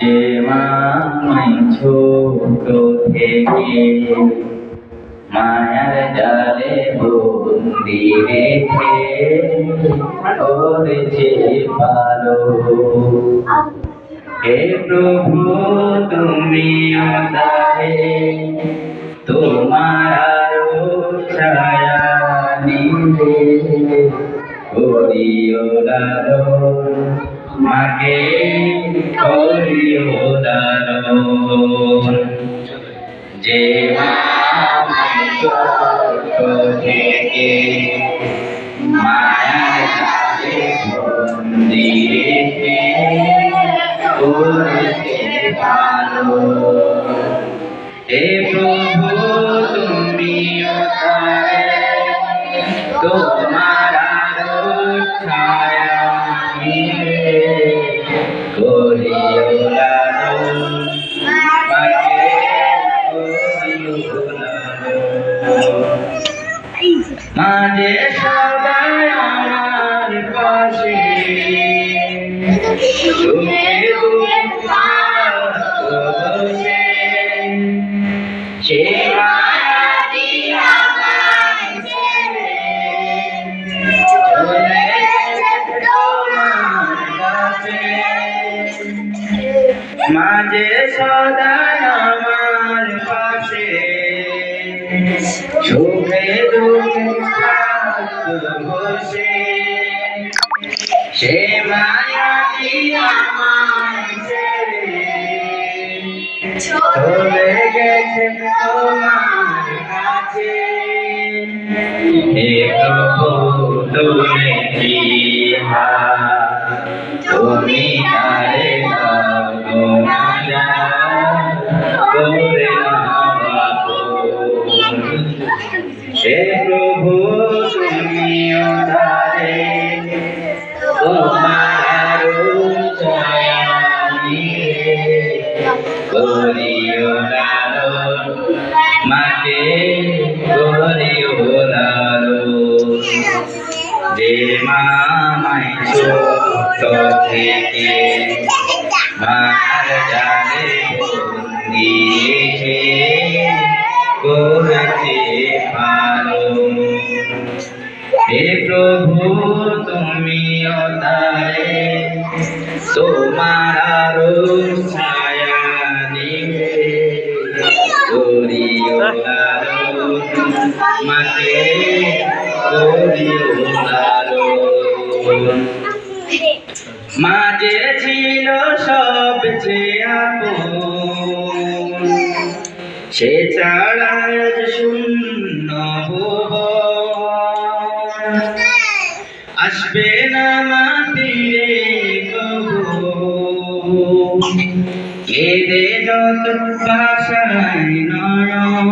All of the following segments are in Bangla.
যে মামাই ছোট থেকে মায়ার জালে বন্দি রেখে করেছে পালো হে প্রভু তুমি তাহে তোমার আরও ছায়া নিলে করিও দারো মাকে করিও দারো যে থেকে করেছে ভালো হে প্রভু তুমি তোমার ছায়া মাঝে সবাই আমার পাশে সুখে মাঝে সদাই আমার পাশে। সুখে দুঃখে বসে সে মায়া দিয়া চলে গেছে তোমার কাছে। হে প্রভু, তুমি বিহা তুমি তারে দাও না যা করে হে প্রভু তুমি তারে তোমার করিও লালো মাকে করিও যে মামাই ছোট থেকে মার জালে বন্দি করেছে ভালো হে প্রভু তুমি তারে তোমার আরও ছায়া নিবে করিও মাকে করিও লালো মাঝে ছিল সবচেয়ে সে ছাড়া শূন্য আসবে না কবু কেঁদে যত ভাষায় নয়ন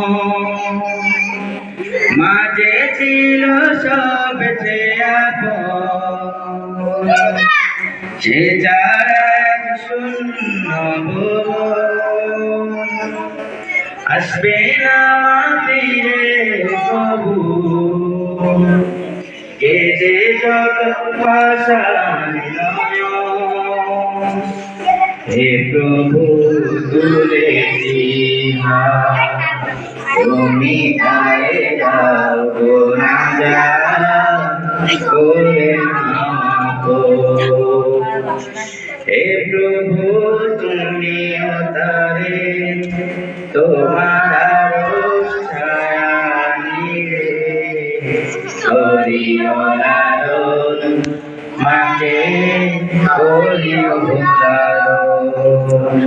মাঝে ছিল সবচেয়ে আপন। সে যারা শূন্য আসবে না ফিরে কবু কেঁদে যত ভাষায় হে প্রভু দূরে তুমি গায়ে দাও না যা করে প্রভু তুমি অতারে তোমার মাকে লালন